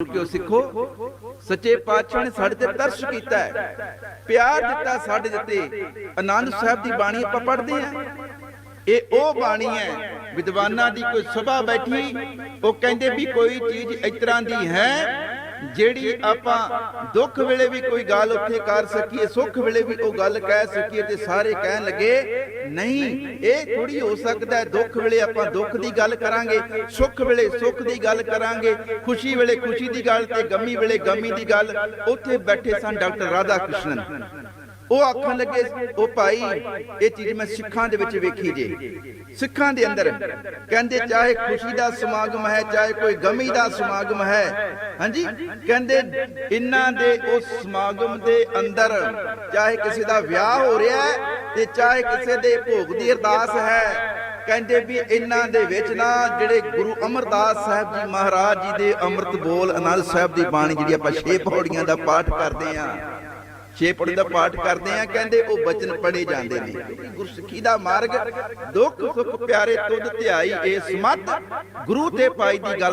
ਕਿਉਂ ਸਿੱਖੋ? ਸੱਚੇ ਪਾਤਸ਼ਾਹ ਨੇ ਸਾਡੇ ਤੇ ਤਰਸ ਕੀਤਾ ਹੈ। ਪਿਆਰ ਦਿੱਤਾ ਸਾਡੇ ਦਿੱਤੇ ਆਨੰਦ ਸਾਹਿਬ ਦੀ ਬਾਣੀ ਆਪਾਂ ਪੜ੍ਹਦੇ ਆ ਇਹ ਉਹ ਬਾਣੀ ਹੈ, ਵਿਦਵਾਨਾਂ ਦੀ ਕੋਈ ਸਭਾ ਬੈਠੀ, ਉਹ ਕਹਿੰਦੇ ਵੀ ਕੋਈ ਚੀਜ਼ ਇਸ ਤਰ੍ਹਾਂ ਦੀ ਹੈ ਜਿਹੜੀ ਆਪਾਂ ਦੁੱਖ ਵੇਲੇ ਵੀ ਕੋਈ ਗੱਲ ਉੱਥੇ ਕਰ ਸਕੀਏ, ਸੁੱਖ ਵੇਲੇ ਵੀ ਉਹ ਗੱਲ ਕਹਿ ਸਕੀਏ ਤੇ ਸਾਰੇ ਕਹਿਣ ਲੱਗੇ, ਨਹੀਂ, ਇਹ ਥੋੜੀ ਹੋ ਸਕਦਾ ਹੈ, ਦੁੱਖ ਵੇਲੇ ਆਪਾਂ ਦੁੱਖ ਦੀ ਗੱਲ ਕਰਾਂਗੇ, ਸੁੱਖ ਵੇਲੇ ਸੁੱਖ ਦੀ ਗੱਲ ਕਰਾਂਗੇ, ਖੁਸ਼ੀ ਵੇਲੇ ਖੁਸ਼ੀ ਦੀ ਗੱਲ ਤੇ ਗਮੀ ਵੇਲੇ ਗਮੀ ਦੀ ਗੱਲ, ਉੱਥੇ ਬੈਠੇ ਸਨ ਡਾਕਟਰ ਰਾਧਾ ਕ੍ਰਿਸ਼ਨਨ ਉਹ ਆਖਣ ਲੱਗੇ, ਉਹ ਭਾਈ, ਇਹ ਚੀਜ਼ ਮੈਂ ਸਿੱਖਾਂ ਦੇ ਵਿੱਚ ਵੇਖੀ ਜੇ। ਸਿੱਖਾਂ ਦੇ ਅੰਦਰ ਕਹਿੰਦੇ, ਚਾਹੇ ਖੁਸ਼ੀ ਦਾ ਸਮਾਗਮ ਹੈ, ਚਾਹੇ ਕੋਈ ਗਮੀ ਦਾ ਸਮਾਗਮ ਹੈ, ਹਾਂਜੀ? ਕਹਿੰਦੇ ਇਨ੍ਹਾਂ ਦੇ ਉਸ ਸਮਾਗਮ ਦੇ ਅੰਦਰ ਚਾਹੇ ਕਿਸੇ ਦਾ ਵਿਆਹ ਹੋ ਰਿਹਾ ਹੈ ਤੇ ਚਾਹੇ ਕਿਸੇ ਦੇ ਭੋਗ ਦੀ ਅਰਦਾਸ ਹੈ, ਕਹਿੰਦੇ ਵੀ ਇਹਨਾਂ ਦੇ ਵਿੱਚ ਨਾ ਜਿਹੜੇ ਗੁਰੂ ਅਮਰਦਾਸ ਸਾਹਿਬ ਜੀ ਮਹਾਰਾਜ ਜੀ ਦੇ ਅੰਮ੍ਰਿਤ ਬੋਲ, ਅਨੰਦ ਸਾਹਿਬ ਦੀ ਬਾਣੀ ਜਿਹੜੀ ਆਪਾਂ ਛੇ ਪੌੜੀਆਂ ਦਾ ਪਾਠ ਕਰਦੇ ਆਂ ਛੇ ਪੌੜੀ ਦਾ ਪਾਠ ਕਰਦੇ ਆ, ਕਹਿੰਦੇ ਉਹ ਬਚਨ ਪੜੇ ਜਾਂਦੇ ਨੇ। ਗੁਰਸਿੱਖੀ ਦਾ ਮਾਰਗ, ਦੁੱਖ ਸੁੱਖ ਪਿਆਰੇ ਤੁਧ ਧਿਆਈ ਏ ਸਮਤ ਗੁਰੂ ਤੇ ਪਾਈ ਦੀ ਗੱਲ